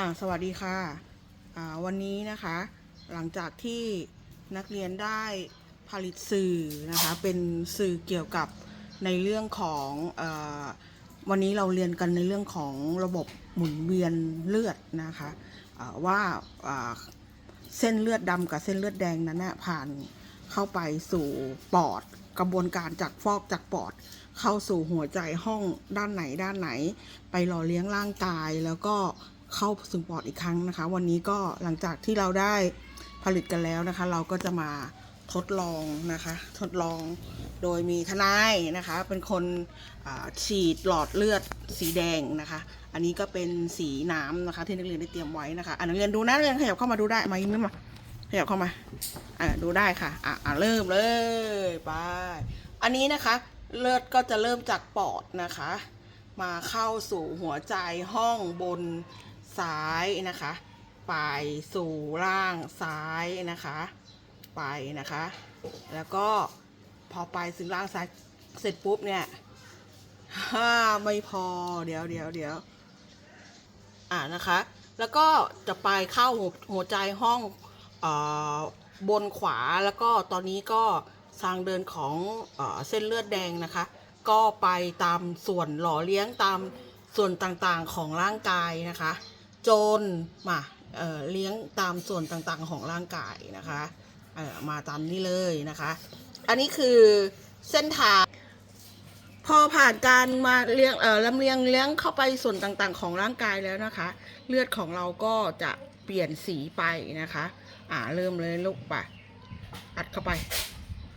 อ่าสวัสดีค่ะอ่าวันนี้นะคะ หลังจากที่นักเรียนได้ผลิตสื่อนะคะ เป็นสื่อเกี่ยวกับในเรื่องของอวันนี้เราเรียนกันในเรื่องของระบบหมุนเวียนเลือดนะคะว่าอ่าเส้นเลือดดำกับเส้นเลือดแดงนั้นนะผ่านเข้าไปสู่ปอดกระบวนการจากฟอกจากปอดเข้าสู่หัวใจห้องด้านไหนด้านไหน ไปหล่อเลี้ยงร่างกายแล้วก็ เข้าสู่ปอดอีกครั้งนะคะ วันนี้ก็หลังจากที่เราได้ผลิตกันแล้วนะคะ เราก็จะมาทดลองนะคะ ทดลองโดยมีทนายนะคะ เป็นคนฉีดหลอดเลือดสีแดงนะคะ อันนี้ก็เป็นสีน้ำนะคะ ที่นักเรียนได้เตรียมไว้นะคะอะนักเรียนดูนะนักเรียนขยับเข้ามาดูได้มายิ้มมาขยับเข้ามาอ่าดูได้ค่ะอะอะเริ่มเลยไปอันนี้นะคะ เลือดก็จะเริ่มจากปอดนะคะ มาเข้าสู่หัวใจห้องบน ซ้ายนะคะ ไปสู่ล่างซ้ายนะคะ ไปนะคะ แล้วก็พอไปถึงล่างซ้ายเสร็จปุ๊บเนี่ยห้าไม่พอเดี๋ยวเดี๋ยวเดี๋ยวอ่านะคะ แล้วก็จะไปเข้าหัวหวใจห้องออบนขวาแล้วก็ตอนนี้ก็ทางเดินของเออเส้นเลือดแดงนะคะ ก็ไปตามส่วนหล่อเลี้ยงตามส่วนต่างๆของร่างกายนะคะ จนมาเเลี้ยงตามส่วนต่างๆของร่างกายนะคะมาตามนี้เลยนะคะ อันนี้คือเส้นทางพอผ่านการมาเลี้ยงลำเลียงเลี้ยงเข้าไปส่วนต่างๆ ของร่างกายแล้วนะคะ เลือดของเราก็จะเปลี่ยนสีไปนะคะ อ่าเริ่มเลยลูกไปอัดเข้าไป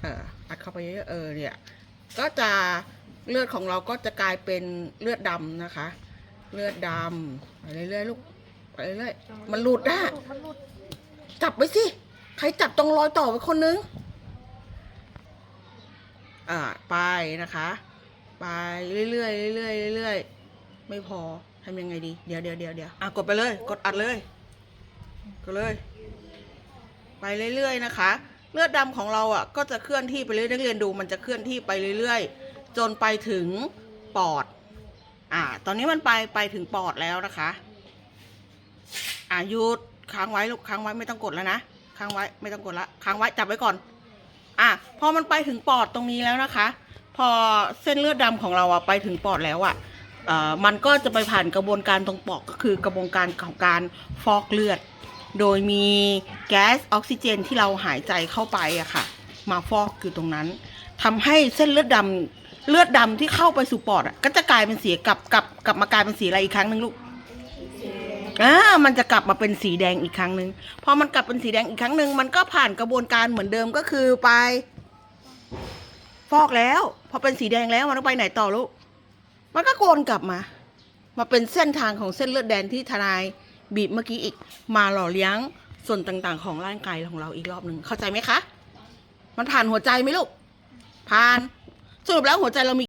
เอออัดเข้าไปเยอะเออเนี่ยก็จะเลือดของเราก็จะกลายเป็นเลือดดำนะคะ เลือดดำไปเรื่อยๆลูก ไปเรื่อยๆมันหลุดอะมันหลุดจับไปสิ ใครจับตรงรอยต่อไปคนนึง อ่า ไปนะคะ ไปเรื่อยๆเรื่อยๆเรื่อยๆไม่พอทำยังไงดี เดี๋ยวเดี๋ยวเดี๋ยวเดี๋ยวอะกดไปเลย กดอัดเลย กดเลย ไปเรื่อยๆนะคะ เลือดดำของเราอะ ก็จะเคลื่อนที่ไปเรื่อยนักเรียนดู มันจะเคลื่อนที่ไปเรื่อยๆ จนไปถึงปอด อ่า ตอนนี้มันไปไปถึงปอดแล้วนะคะ อ่าหยุดค้างไว้ลูกค้างไว้ไม่ต้องกดแล้วนะค้างไว้ไม่ต้องกดละค้างไว้จับไว้ก่อน อะพอมันไปถึงปอดตรงนี้แล้วนะคะ พอเส้นเลือดดำของเราอะไปถึงปอดแล้วอะเอ่อมันก็จะไปผ่านกระบวนการตรงปอดก็คือกระบวนการของการฟอกเลือด โดยมีแก๊สออกซิเจนที่เราหายใจเข้าไปอะค่ะ มาฟอกอยู่ตรงนั้นทำให้เส้นเลือดดำเลือดดำที่เข้าไปสู่ปอดอะก็จะกลายเป็นสีกลับกลับกลับมากลายเป็นสีอะไรอีกครั้งหนึ่งลูก อ่ามันจะกลับมาเป็นสีแดงอีกครั้งหนึ่งพอมันกลับเป็นสีแดงอีกครั้งหนึ่งมันก็ผ่านกระบวนการเหมือนเดิมก็คือไป ฟอกแล้ว พอเป็นสีแดงแล้วมันต้องไปไหนต่อลูกมันก็โกนกลับมา มาเป็นเส้นทางของเส้นเลือดแดงที่ทนายบีบเมื่อกี้อีก มาหล่อเลี้ยงส่วนต่างๆ ของร่างกายของเราอีกรอบหนึ่งเข้าใจไหมคะ มันผ่านหัวใจไหมลูกผ่านสรุปแล้วหัวใจเรามี